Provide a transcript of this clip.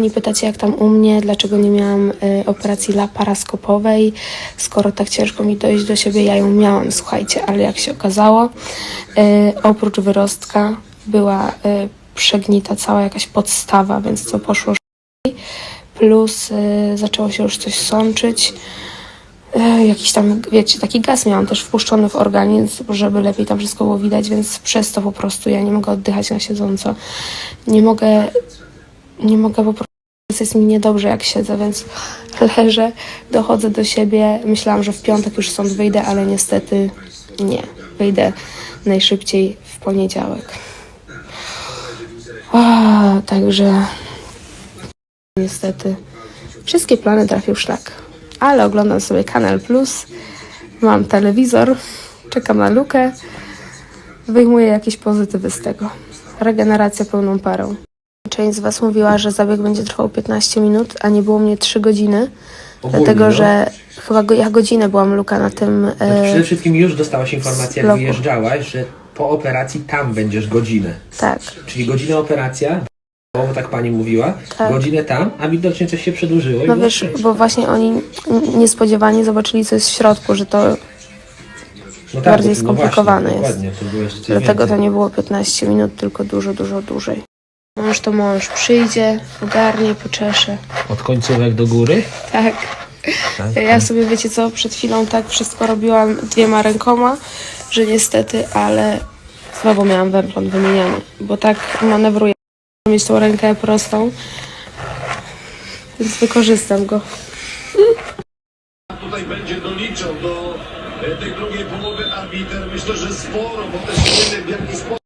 Nie pytacie jak tam u mnie, dlaczego nie miałam y, operacji laparaskopowej, skoro tak ciężko mi dojść do siebie, ja ją miałam, słuchajcie, ale jak się okazało, y, oprócz wyrostka była y, przegnita cała jakaś podstawa, więc co poszło plus zaczęło się już coś sączyć. Y, jakiś tam, wiecie, taki gaz miałam też wpuszczony w organizm, żeby lepiej tam wszystko było widać, więc przez to po prostu ja nie mogę oddychać na siedząco. Nie mogę, nie mogę po prostu jest mi niedobrze jak siedzę, więc leżę, dochodzę do siebie. Myślałam, że w piątek już stąd wyjdę, ale niestety nie. Wyjdę najszybciej w poniedziałek. O, także niestety wszystkie plany trafił szlak. Ale oglądam sobie Kanal Plus, mam telewizor, czekam na lukę, wyjmuję jakieś pozytywy z tego. Regeneracja pełną parą. Część z Was mówiła, że zabieg będzie trwał 15 minut, a nie było mnie 3 godziny. Dlatego, no. że chyba go, ja godzinę byłam luka na tym. Znaczy, E, przede wszystkim już dostałaś informację, jak bloku. wyjeżdżałaś, że po operacji tam będziesz godzinę. tak, Czyli godzinę operacja, bo tak pani mówiła, Tak. godzinę tam, a widocznie coś się przedłużyło. i no było wiesz, bo właśnie oni niespodziewanie zobaczyli, co jest w środku, że to no bardziej bo- skomplikowane właśnie, jest. Dokładnie, to było jeszcze coś Dlatego to więcej. nie było 15 minut, tylko dużo, dużo dłużej. Mąż to mąż przyjdzie, ogarnie, poczesze. Od końcówek do góry? Tak. Tak. Ja sobie, wiecie co, przed chwilą tak wszystko robiłam dwiema rękoma, że niestety, ale znowu miałam węplon wymieniany, bo tak manewruję, mieć tą rękę prostą, więc wykorzystam go. tutaj będzie doliczał do e, tej drugiej połowy arbiter. Myślę, że sporo, bo też nie wiemy w jaki sposób